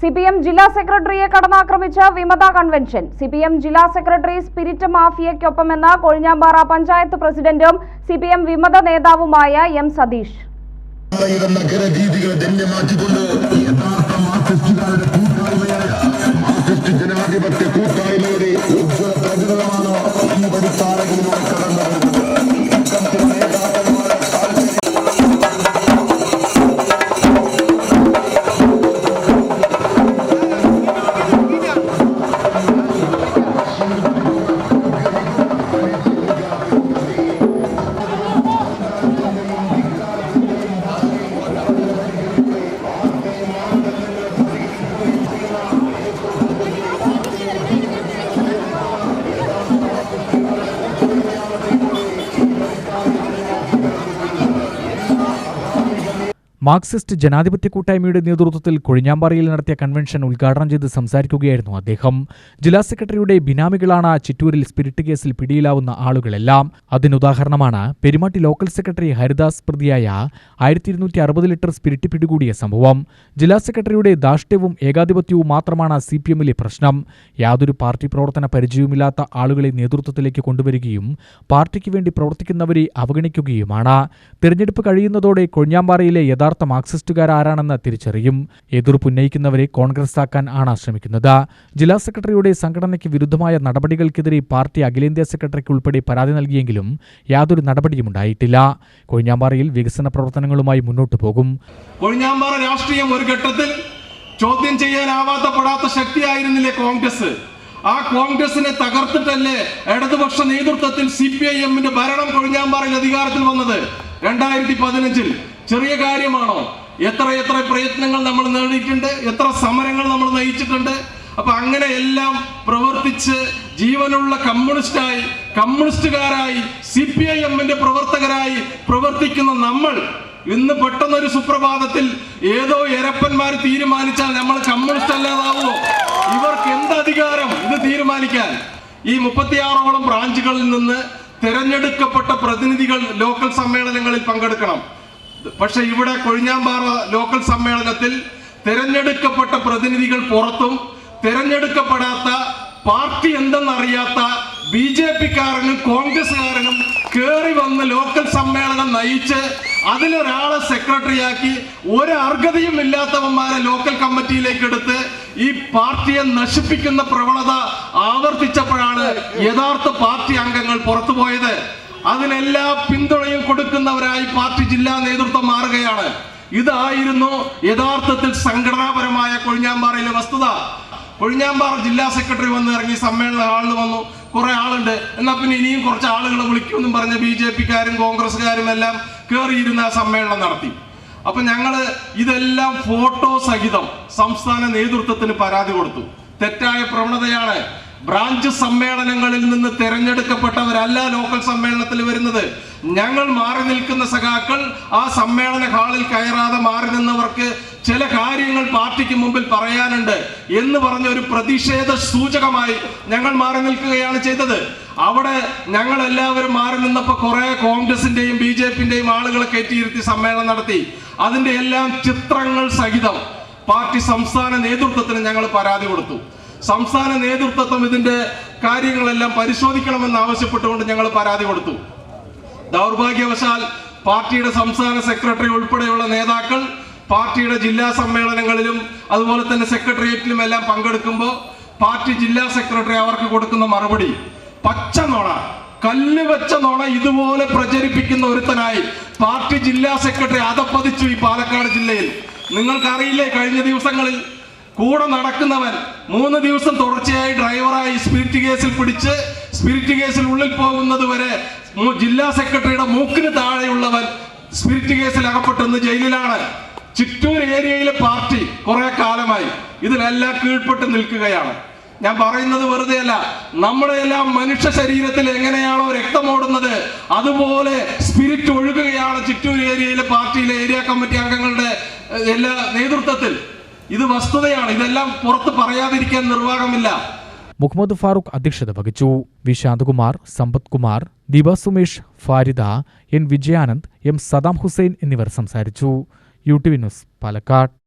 C P M ജില്ലാ സെക്രട്ടറിയെ കടന്നാക്രമിച്ച് വിമത കൺവെൻഷൻ. സി പി എം ജില്ലാ സെക്രട്ടറി സ്പിരിറ്റ് മാഫിയയ്ക്കൊപ്പമെന്ന കൊഴിഞ്ഞാമ്പാറ പഞ്ചായത്ത് പ്രസിഡന്റും സി പി എം വിമത നേതാവുമായ എം സതീഷ്. ജനാധിപത്യ കൂട്ടായ്മയുടെ ഉജ്ജ്വല മാർക്സിസ്റ്റ് ജനാധിപത്യ കൂട്ടായ്മയുടെ നേതൃത്വത്തിൽ കൊഴിഞ്ഞാമ്പാറയിൽ നടത്തിയ കൺവെൻഷൻ ഉദ്ഘാടനം ചെയ്ത് സംസാരിക്കുകയായിരുന്നു അദ്ദേഹം. ജില്ലാ സെക്രട്ടറിയുടെ ബിനാമികളാണ് ചിറ്റൂരിൽ സ്പിരിറ്റ് കേസിൽ പിടിയിലാവുന്ന ആളുകളെല്ലാം. അതിനുദാഹരണമാണ് പെരുമാട്ടി ലോക്കൽ സെക്രട്ടറി ഹരിദാസ് പ്രതിയായ ആയിരത്തി ഇരുന്നൂറ്റി അറുപത് ലിറ്റർ സ്പിരിറ്റ് പിടികൂടിയ സംഭവം. ജില്ലാ സെക്രട്ടറിയുടെ ധാർഷ്ട്യവും ഏകാധിപത്യവും മാത്രമാണ് സി പി എമ്മിലെ പ്രശ്നം. യാതൊരു പാർട്ടി പ്രവർത്തന പരിചയവുമില്ലാത്ത ആളുകളെ നേതൃത്വത്തിലേക്ക് കൊണ്ടുവരികയും പാർട്ടിക്ക് വേണ്ടി പ്രവർത്തിക്കുന്നവരെ അവഗണിക്കുകയുമാണ്. തെരഞ്ഞെടുപ്പ് കഴിയുന്നതോടെ കൊഴിഞ്ഞാമ്പാറയിലെ യഥാർത്ഥ മാർക്സിസ്റ്റുകാരാരാണെന്ന് തിരിച്ചറിയും. എതിർപ്പുന്നയിക്കുന്നവരെ കോൺഗ്രസാക്കാൻ ആണ് ശ്രമിക്കുന്നത് ജില്ലാ സെക്രട്ടറിയുടെ സംഘടനയ്ക്ക് വിരുദ്ധമായ നടപടികൾക്കെതിരെ പാർട്ടി അഖിലേന്ത്യാ സെക്രട്ടറിക്ക് ഉൾപ്പെടെ പരാതി നൽകിയെങ്കിലും യാതൊരു നടപടിയും ഉണ്ടായിട്ടില്ല. കൊഴിഞ്ഞാമ്പാറയിൽ വികസന പ്രവർത്തനങ്ങളുമായി മുന്നോട്ടു പോകും. കൊഴിഞ്ഞാമ്പാറ രാഷ്ട്രീയം ഒരു ഘട്ടത്തിൽ ചോദ്യം ചെയ്യാനാവാത്ത പെടാത്ത ശക്തിയായിരുന്നില്ലേ കോൺഗ്രസ്? ആ കോൺഗ്രസിനെ തകർത്തിട്ടല്ലേ ഇടതുപക്ഷ നേതൃത്വത്തിൽ സി പി ഐ എമ്മിന്റെ ഭരണം കൊഴിഞ്ഞാമ്പാറയിൽ അധികാരത്തിൽ വന്നത്? രണ്ടായിരത്തി പതിനഞ്ചിൽ ചെറിയ കാര്യമാണോ? എത്ര എത്ര പ്രയത്നങ്ങൾ നമ്മൾ നേടിയിട്ടുണ്ട്? എത്ര സമരങ്ങൾ നമ്മൾ നയിച്ചിട്ടുണ്ട്? അപ്പൊ അങ്ങനെ എല്ലാം പ്രവർത്തിച്ച് ജീവനുള്ള കമ്മ്യൂണിസ്റ്റായി കമ്മ്യൂണിസ്റ്റുകാരായി സി പി ഐ എമ്മിന്റെ പ്രവർത്തകരായി പ്രവർത്തിക്കുന്ന നമ്മൾ ഇന്ന് പെട്ടെന്നൊരു സുപ്രഭാതത്തിൽ ഏതോ എരപ്പന്മാർ തീരുമാനിച്ചാൽ നമ്മൾ കമ്മ്യൂണിസ്റ്റ് അല്ലാതാവോ ഇവർക്ക് എന്ത് അധികാരം ഇത് തീരുമാനിക്കാൻ? ഈ മുപ്പത്തിയാറോളം ബ്രാഞ്ചുകളിൽ നിന്ന് തിരഞ്ഞെടുക്കപ്പെട്ട പ്രതിനിധികൾ ലോക്കൽ സമ്മേളനങ്ങളിൽ പങ്കെടുക്കണം. പക്ഷെ ഇവിടെ കൊഴിഞ്ഞാമ്പാറ ലോക്കൽ സമ്മേളനത്തിൽ തിരഞ്ഞെടുക്കപ്പെട്ട പ്രതിനിധികൾ പുറത്തും തിരഞ്ഞെടുക്കപ്പെടാത്ത പാർട്ടി എന്തെന്നറിയാത്ത ബി ജെ പിക്കാരനും കോൺഗ്രസ്സുകാരനും കയറി വന്ന് ലോക്കൽ സമ്മേളനം നയിച്ച് അതിലൊരാളെ സെക്രട്ടറിയാക്കി ഒരു അർഹതയും ഇല്ലാത്തവന്മാരെ ലോക്കൽ കമ്മിറ്റിയിലേക്ക് എടുത്ത് ഈ പാർട്ടിയെ നശിപ്പിക്കുന്ന പ്രവണത ആവർത്തിച്ചപ്പോഴാണ് യഥാർത്ഥ പാർട്ടി അംഗങ്ങൾ പുറത്തുപോയത്. അതിനെല്ലാ പിന്തുണയും കൊടുക്കുന്നവരായി പാർട്ടി ജില്ലാ നേതൃത്വം മാറുകയാണ്. ഇതായിരുന്നു യഥാർത്ഥത്തിൽ സംഘടനാപരമായ കൊഴിഞ്ഞാമ്പാറയിലെ വസ്തുത. കൊഴിഞ്ഞാമ്പാറ ജില്ലാ സെക്രട്ടറി വന്ന് ഇറങ്ങി സമ്മേളന ഹാളിൽ വന്നു. കുറെ ആളുണ്ട്. എന്നാൽ പിന്നെ ഇനിയും കുറച്ച് ആളുകളെ വിളിക്കുമെന്നും പറഞ്ഞ് ബി ജെ പിക്കാരും കോൺഗ്രസ്സുകാരും എല്ലാം കയറിയിരുന്ന സമ്മേളനം നടത്തി. അപ്പൊ ഞങ്ങൾ ഇതെല്ലാം ഫോട്ടോ സഹിതം സംസ്ഥാന നേതൃത്വത്തിന് പരാതി കൊടുത്തു. തെറ്റായ പ്രവണതയാണ്. ബ്രാഞ്ച് സമ്മേളനങ്ങളിൽ നിന്ന് തിരഞ്ഞെടുക്കപ്പെട്ടവരല്ല ലോക്കൽ സമ്മേളനത്തിൽ വരുന്നത്. ഞങ്ങൾ മാറി നിൽക്കുന്ന സഖാക്കൾ ആ സമ്മേളന ഹാളിൽ കയറാതെ മാറി നിന്നവർക്ക് ചില കാര്യങ്ങൾ പാർട്ടിക്ക് മുമ്പിൽ പറയാനുണ്ട് എന്ന് പറഞ്ഞ ഒരു പ്രതിഷേധ സൂചകമായി ഞങ്ങൾ മാറി നിൽക്കുകയാണ് ചെയ്തത്. അവിടെ ഞങ്ങൾ എല്ലാവരും മാറി നിന്നപ്പോൾ കുറെ കോൺഗ്രസിന്റെയും ബി ജെ പിന്റെയും ആളുകളെ കയറ്റിയിരുത്തി സമ്മേളനം നടത്തി. അതിന്റെ എല്ലാം ചിത്രങ്ങൾ സഹിതം പാർട്ടി സംസ്ഥാന നേതൃത്വത്തിന് ഞങ്ങൾ പരാതി കൊടുത്തു. സംസ്ഥാന നേതൃത്വം ഇതിന്റെ കാര്യങ്ങളെല്ലാം പരിശോധിക്കണമെന്ന് ആവശ്യപ്പെട്ടുകൊണ്ട് ഞങ്ങൾ പരാതി കൊടുത്തു. ദൗർഭാഗ്യവശാൽ പാർട്ടിയുടെ സംസ്ഥാന സെക്രട്ടറി ഉൾപ്പെടെയുള്ള നേതാക്കൾ പാർട്ടിയുടെ ജില്ലാ സമ്മേളനങ്ങളിലും അതുപോലെ തന്നെ സെക്രട്ടേറിയറ്റിലും എല്ലാം പങ്കെടുക്കുമ്പോൾ പാർട്ടി ജില്ലാ സെക്രട്ടറി അവർക്ക് കൊടുക്കുന്ന മറുപടി പച്ച നോണ കല്ല് വെച്ച നോണ ഇതുപോലെ പ്രചരിപ്പിക്കുന്ന ഒരുത്തനായി പാർട്ടി ജില്ലാ സെക്രട്ടറി അതപ്പതിച്ചു ഈ പാലക്കാട് ജില്ലയിൽ. നിങ്ങൾക്കറിയില്ലേ കഴിഞ്ഞ ദിവസങ്ങളിൽ കൂടെ നടക്കുന്നവൻ മൂന്ന് ദിവസം തുടർച്ചയായി ഡ്രൈവറായി സ്പിരിറ്റ് കേസിൽ പിടിച്ച് സ്പിരിറ്റ് കേസിൽ ഉള്ളിൽ പോകുന്നത് വരെ ജില്ലാ സെക്രട്ടറിയുടെ മൂക്കിന് താഴെയുള്ളവൻ സ്പിരിറ്റ് കേസിൽ അകപ്പെട്ടെന്ന് ജയിലിലാണ്. ചിറ്റൂർ ഏരിയയിലെ പാർട്ടി കുറെ കാലമായി ഇതിലെല്ലാം കീഴ്പ്പെട്ട് നിൽക്കുകയാണ്. ഞാൻ പറയുന്നത് വെറുതെ അല്ല. നമ്മുടെ എല്ലാം മനുഷ്യ ശരീരത്തിൽ എങ്ങനെയാണോ രക്തമോടുന്നത് അതുപോലെ സ്പിരിറ്റ് ഒഴുകുകയാണ് ചിറ്റൂർ ഏരിയയിലെ പാർട്ടിയിലെ ഏരിയ കമ്മിറ്റി അംഗങ്ങളുടെ എല്ലാ നേതൃത്വത്തിൽ. ഇത് വസ്തുതയാണ്. ഇതെല്ലാം പുറത്ത് പറയാതിരിക്കാൻ നിർവാഹമില്ല. മുഹമ്മദ് ഫാറൂഖ് അധ്യക്ഷത വഹിച്ചു. വിശാന്ത് ശാന്തകുമാർ സമ്പത് കുമാർ ദീപ സുമേഷ് ഫാരിദ എൻ. വിജയാനന്ദ് എം. സദാം ഹുസൈൻ എന്നിവർ സംസാരിച്ചു. U T V news Palakkad.